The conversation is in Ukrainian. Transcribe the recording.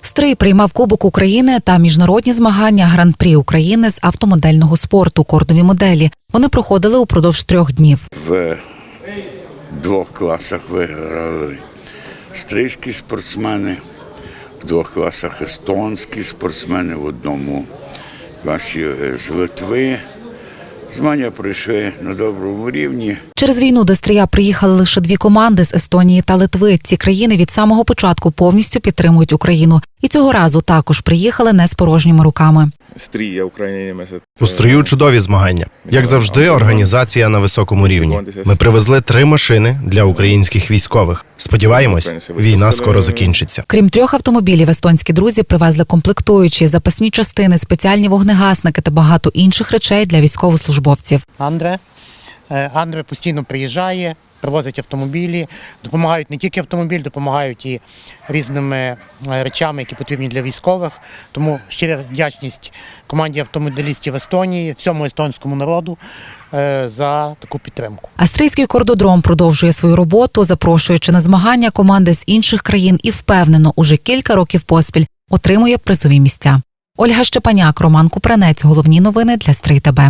Стрий приймав Кубок України та міжнародні змагання Гран-прі України з автомодельного спорту кордові моделі. Вони проходили упродовж трьох днів. В двох класах виграли стрийські спортсмени, в двох класах естонські спортсмени, в одному класі з Литви. Змагання пройшли на доброму рівні. Через війну до стрія приїхали лише дві команди з Естонії та Литви. Ці країни від самого початку повністю підтримують Україну. І цього разу також приїхали не з порожніми руками. У строю чудові змагання. Як завжди, організація на високому рівні. Ми привезли три машини для українських військових. Сподіваємось, війна скоро закінчиться. Крім трьох автомобілів, естонські друзі привезли комплектуючі, запасні частини, спеціальні вогнегасники та багато інших речей для військовослужбовців. Андре. Е, Андре постійно приїжджає, привозить автомобілі, допомагають не тільки автомобіль, допомагають і різними е, речами, які потрібні для військових. Тому щира вдячність команді автомобілістів Естонії, всьому естонському народу е, за таку підтримку. Австрійський кордодром продовжує свою роботу, запрошуючи на змагання команди з інших країн і впевнено, уже кілька років поспіль отримує призові місця. Ольга Щепаняк, Роман Купранець. Головні новини для Стрий ТБ.